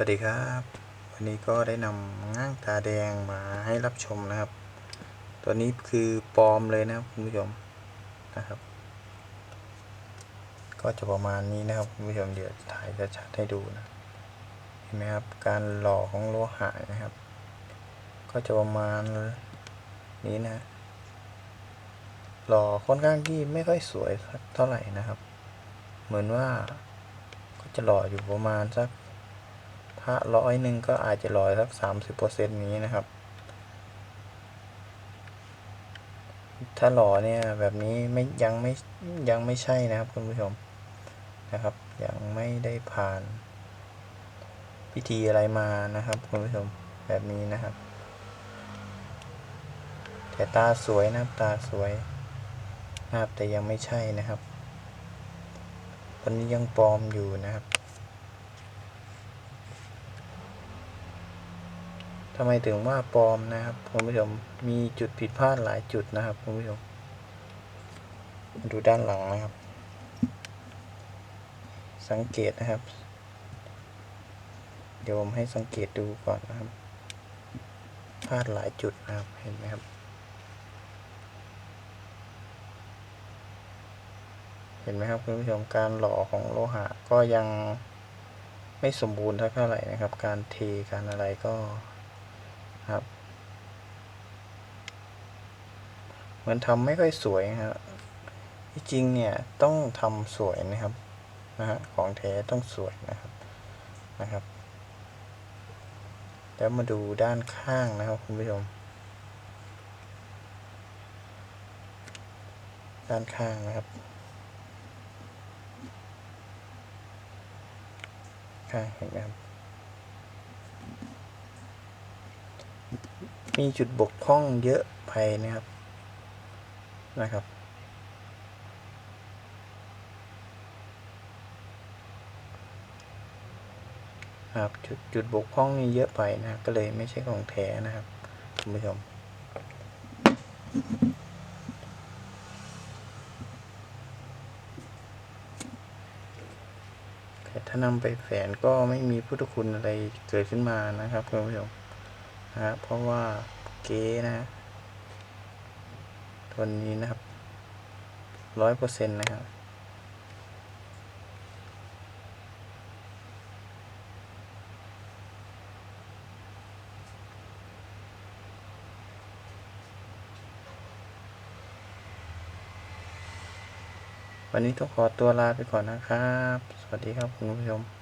วัสดีครับ วันนี้ก็ได้นำง่างตาแดงมาให้รับชมนะครับ ตัวนี้คือปลอมเลยนะครับคุณผู้ชมนะครับ ก็จะประมาณนี้นะครับคุณผู้ชมเดี๋ยวถ่ายชัดให้ดูนะเห็นไหมครับการหล่อของโลหะนะครับ ก็จะประมาณนี้นะ หล่อค่อนข้างที่ไม่ค่อยสวยเท่าไหร่นะครับ เหมือนว่าก็จะหล่ออยู่ประมาณสัก ถ้าร้อยหนึ่งก็อาจจะร้อยสักสามสิบเปอร์เซ็นต์นี้นะครับ ถ้าหล่อเนี่ยแบบนี้ไม่ยังไม่ยังไม่ใช่นะครับคุณผู้ชมนะครับ ยังไม่ได้ผ่าน พิธีอะไรมานะครับคุณผู้ชมแบบนี้นะครับ แต่ตาสวยนะครับตาสวยนะครับแต่ยังไม่ใช่นะครับคนนี้ยังปลอมอยู่นะครับ ทำไมถึงว่าปลอมนะครับคุณผู้ชมมีจุดผิดพลาดหลายจุดนะครับคุณผู้ชมดูด้านหลังนะครับ สังเกตนะครับ เดี๋ยวผมให้สังเกตดูก่อนนะครับพลาดหลายจุดนะครับเห็นไหมครับ เห็นไหมครับคุณผู้ชมการหล่อของโลหะก็ยังไม่สมบูรณ์เท่าไหร่นะครับ การเทการอะไรก็ ครับ เหมือนทำไม่ค่อยสวยนะครับที่จริงเนี่ยต้องทำสวยนะครับนะฮะของแท้ต้องสวยนะครับนะครับ แล้วมาดูด้านข้างนะครับคุณผู้ชม ด้านข้างนะครับ ข้างเห็นไหมครับ มีจุดบกพร่องเยอะไปนะครับนะครับ ครับจุดจุดบกพร่องนี่เยอะไปนะก็เลยไม่ใช่ของแท้นะครับคุณผู้ชมแต่ถ้านำไปแฝนก็ไม่มีพุทธคุณอะไรเกิดขึ้นมานะครับคุณผู้ชม ฮะเพราะว่าเก๊นะฮะตัวนี้นะครับร้อยเปอร์เซ็นต์นะครับวันนี้ต้องขอตัวลาไปก่อนนะครับ สวัสดีครับคุณผู้ชม